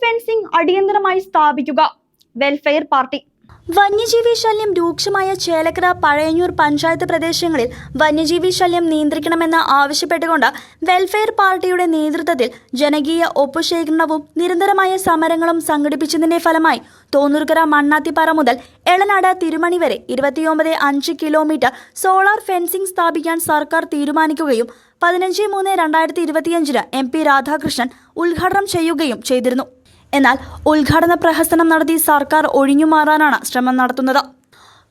fencing അടിയന്തരമായി സ്ഥാപിക്കുക. Welfare party. വന്യജീവി ശല്യം രൂക്ഷമായ ചേലക്കര പഴയന്നൂർ പഞ്ചായത്ത് പ്രദേശങ്ങളിൽ വന്യജീവി ശല്യം നിയന്ത്രിക്കണമെന്ന് ആവശ്യപ്പെട്ടുകൊണ്ട് വെൽഫെയർ പാർട്ടിയുടെ നേതൃത്വത്തിൽ ജനകീയ ഒപ്പുശേഖരണവും നിരന്തരമായ സമരങ്ങളും സംഘടിപ്പിച്ചതിന്റെ ഫലമായി തോന്നൂർക്കര മണ്ണാത്തിപ്പാറ മുതൽ എളനാട് തിരുമണി വരെ ഇരുപത്തിയൊമ്പത് അഞ്ച് കിലോമീറ്റർ സോളാർ ഫെൻസിംഗ് സ്ഥാപിക്കാൻ സർക്കാർ തീരുമാനിക്കുകയും പതിനഞ്ച് മൂന്ന് രണ്ടായിരത്തി ഇരുപത്തിയഞ്ചിന് എം പി രാധാകൃഷ്ണൻ ഉദ്ഘാടനം ചെയ്യുകയും ചെയ്തിരുന്നു. എന്നാൽ ഉദ്ഘാടന പ്രഹസനം നടത്തി സർക്കാർ ഒഴിഞ്ഞുമാറാനാണ് ശ്രമം നടത്തുന്നത്.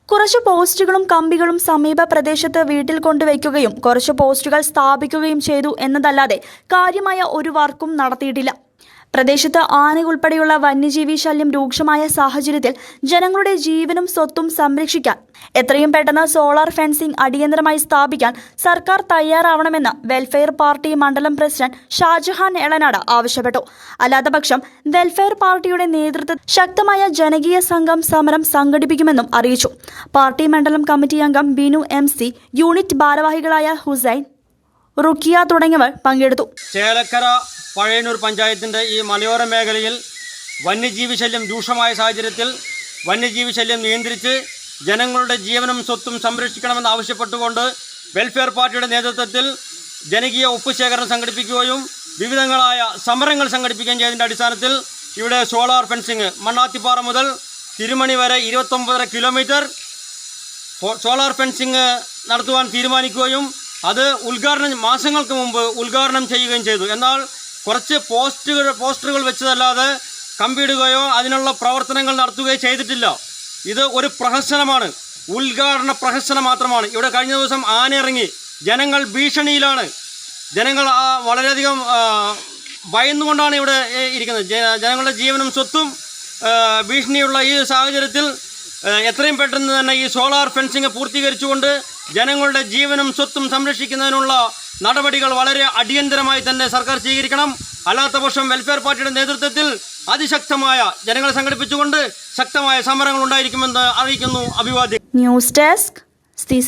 കുറച്ച് പോസ്റ്റുകളും കമ്പികളും സമീപ പ്രദേശത്ത് വീട്ടിൽ കൊണ്ടുവയ്ക്കുകയും കുറച്ച് പോസ്റ്റുകൾ സ്ഥാപിക്കുകയും ചെയ്തു എന്നതല്ലാതെ കാര്യമായ ഒരു വർക്കും നടത്തിയിട്ടില്ല. പ്രദേശത്ത് ആന ഉൾപ്പെടെയുള്ള വന്യജീവി ശല്യം രൂക്ഷമായ സാഹചര്യത്തിൽ ജനങ്ങളുടെ ജീവനും സ്വത്തും സംരക്ഷിക്കാൻ എത്രയും പെട്ടെന്ന് സോളാർ ഫെൻസിംഗ് അടിയന്തരമായി സ്ഥാപിക്കാൻ സർക്കാർ തയ്യാറാവണമെന്ന് വെൽഫെയർ പാർട്ടി മണ്ഡലം പ്രസിഡന്റ് ഷാജഹാൻ എളനാട് ആവശ്യപ്പെട്ടു. അല്ലാത്തപക്ഷം വെൽഫെയർ പാർട്ടിയുടെ നേതൃത്വത്തിൽ ശക്തമായ ജനകീയ സംഘം സമരം സംഘടിപ്പിക്കുമെന്നും അറിയിച്ചു. പാർട്ടി മണ്ഡലം കമ്മിറ്റി അംഗം ബിനു എം യൂണിറ്റ് ഭാരവാഹികളായ ഹുസൈൻ റുക്കിയ തുടങ്ങിയവർ പങ്കെടുത്തു. ചേലക്കര പഴയന്നൂർ പഞ്ചായത്തിന്റെ ഈ മലയോര മേഖലയിൽ വന്യജീവി ശല്യം രൂക്ഷമായ സാഹചര്യത്തിൽ വന്യജീവി ശല്യം നിയന്ത്രിച്ച് ജനങ്ങളുടെ ജീവനും സ്വത്തും സംരക്ഷിക്കണമെന്ന് ആവശ്യപ്പെട്ടുകൊണ്ട് വെൽഫെയർ പാർട്ടിയുടെ നേതൃത്വത്തിൽ ജനകീയ ഒപ്പുശേഖരണം സംഘടിപ്പിക്കുകയും വിവിധങ്ങളായ സമരങ്ങൾ സംഘടിപ്പിക്കുകയും ചെയ്തതിന്റെ അടിസ്ഥാനത്തിൽ ഇവിടെ സോളാർ ഫെൻസിങ് മണ്ണാത്തിപ്പാറ മുതൽ തിരുമണി വരെ ഇരുപത്തൊമ്പതര കിലോമീറ്റർ സോളാർ ഫെൻസിങ് നടത്തുവാൻ തീരുമാനിക്കുകയും അത് ഉദ്ഘാടനം മാസങ്ങൾക്ക് മുമ്പ് ഉദ്ഘാടനം ചെയ്യുകയും ചെയ്തു. എന്നാൽ കുറച്ച് പോസ്റ്റുകൾ പോസ്റ്ററുകൾ വെച്ചതല്ലാതെ കമ്പിയിടുകയോ അതിനുള്ള പ്രവർത്തനങ്ങൾ നടത്തുകയോ ചെയ്തിട്ടില്ല. ഇത് ഒരു പ്രഹസനമാണ്. ഉദ്ഘാടന പ്രഹസനം മാത്രമാണ്. ഇവിടെ കഴിഞ്ഞ ദിവസം ആനയിറങ്ങി. ജനങ്ങൾ ഭീഷണിയിലാണ്. ജനങ്ങൾ വളരെയധികം ഭയന്നുകൊണ്ടാണ് ഇവിടെ ഇരിക്കുന്നത്. ജനങ്ങളുടെ ജീവനും സ്വത്തും ഭീഷണിയുള്ള ഈ സാഹചര്യത്തിൽ എത്രയും പെട്ടെന്ന് തന്നെ ഈ സോളാർ ഫെൻസിങ് പൂർത്തീകരിച്ചുകൊണ്ട് ജനങ്ങളുടെ ജീവനും സ്വത്തും സംരക്ഷിക്കുന്നതിനുള്ള നടപടികൾ വളരെ അടിയന്തരമായി തന്നെ സർക്കാർ സ്വീകരിക്കണം. അല്ലാത്ത പക്ഷം വെൽഫെയർ പാർട്ടിയുടെ നേതൃത്വത്തിൽ അതിശക്തമായ ജനങ്ങളെ സംഘടിപ്പിച്ചുകൊണ്ട് ശക്തമായ സമരങ്ങൾ ഉണ്ടായിരിക്കുമെന്ന് അറിയിക്കുന്നു അഭിവാദ്യം. News desk C